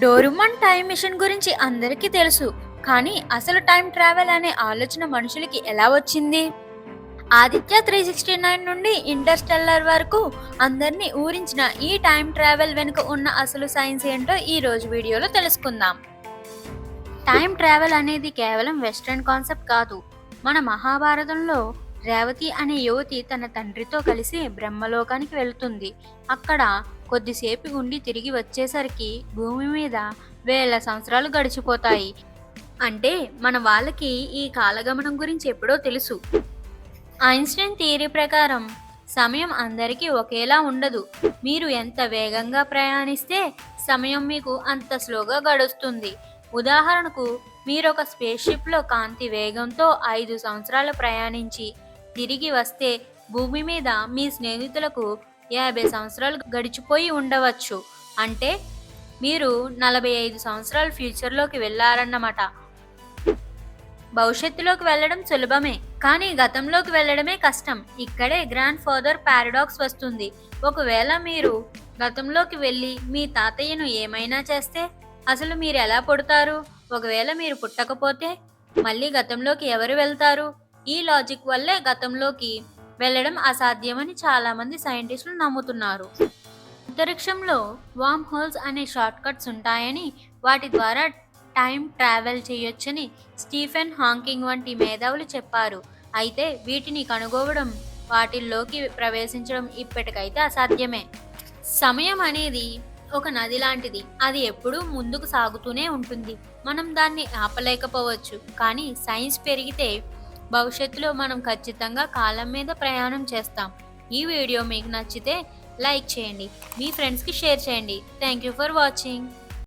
డోరుమన్ time machine గురించి అందరికీ తెలుసు కానీ అసలు టైం ట్రావెల్ అనే ఆలోచన మనుషులకి ఎలా వచ్చింది? ఆదిత్య త్రీ సిక్స్టీ నైన్ నుండి ఇంటర్స్టెల్లర్ వరకు అందరినీ ఊరించిన ఈ టైం ట్రావెల్ వెనుక ఉన్న అసలు సైన్స్ ఏంటో ఈ రోజు వీడియోలో తెలుసుకుందాం. టైం ట్రావెల్ అనేది కేవలం వెస్ట్రన్ కాన్సెప్ట్ కాదు మన మహాభారతంలో రేవతి అనే యువతి తన తండ్రితో కలిసి బ్రహ్మలోకానికి వెళుతుంది. అక్కడ కొద్దిసేపు ఉండి తిరిగి వచ్చేసరికి భూమి మీద వేల సంవత్సరాలు గడిచిపోతాయి. అంటే మన వాళ్ళకి ఈ కాలగమనం గురించి ఎప్పుడో తెలుసు. ఐన్స్టైన్ థియరీ ప్రకారం సమయం అందరికీ ఒకేలా ఉండదు. మీరు ఎంత వేగంగా ప్రయాణిస్తే సమయం మీకు అంత స్లోగా గడుస్తుంది. ఉదాహరణకు మీరు ఒక స్పేస్ షిప్లో కాంతి వేగంతో ఐదు సంవత్సరాలు ప్రయాణించి తిరిగి వస్తే భూమి మీద మీ స్నేహితులకు యాభై సంవత్సరాలు గడిచిపోయి ఉండవచ్చు. అంటే మీరు నలభై ఐదు సంవత్సరాల ఫ్యూచర్లోకి వెళ్ళారన్నమాట. భవిష్యత్తులోకి వెళ్ళడం సులభమే కానీ గతంలోకి వెళ్ళడమే కష్టం. ఇక్కడే గ్రాండ్ ఫాదర్ పారాడాక్స్ వస్తుంది. ఒకవేళ మీరు గతంలోకి వెళ్ళి మీ తాతయ్యను ఏమైనా చేస్తే అసలు మీరు ఎలా పుడతారు? ఒకవేళ మీరు పుట్టకపోతే మళ్ళీ గతంలోకి ఎవరు వెళ్తారు? ఈ లాజిక్ వల్లే గతంలోకి వెళ్ళడం అసాధ్యమని చాలామంది సైంటిస్టులు నమ్ముతున్నారు. అంతరిక్షంలో వామ్ హోల్స్ అనే షార్ట్ కట్స్ ఉంటాయని వాటి ద్వారా టైం ట్రావెల్ చేయొచ్చని స్టీఫెన్ హాంకింగ్ వంటి మేధావులు చెప్పారు. అయితే వీటిని కనుగోవడం వాటిల్లోకి ప్రవేశించడం ఇప్పటికైతే అసాధ్యమే. సమయం అనేది ఒక నది లాంటిది. అది ఎప్పుడూ ముందుకు సాగుతూనే ఉంటుంది. మనం దాన్ని ఆపలేకపోవచ్చు. కానీ సైన్స్ పెరిగితే భవిష్యత్తులో మనం ఖచ్చితంగా కాలం మీద ప్రయాణం చేస్తాం. ఈ వీడియో మీకు నచ్చితే లైక్ చేయండి. మీ ఫ్రెండ్స్కి షేర్ చేయండి. Thank you for watching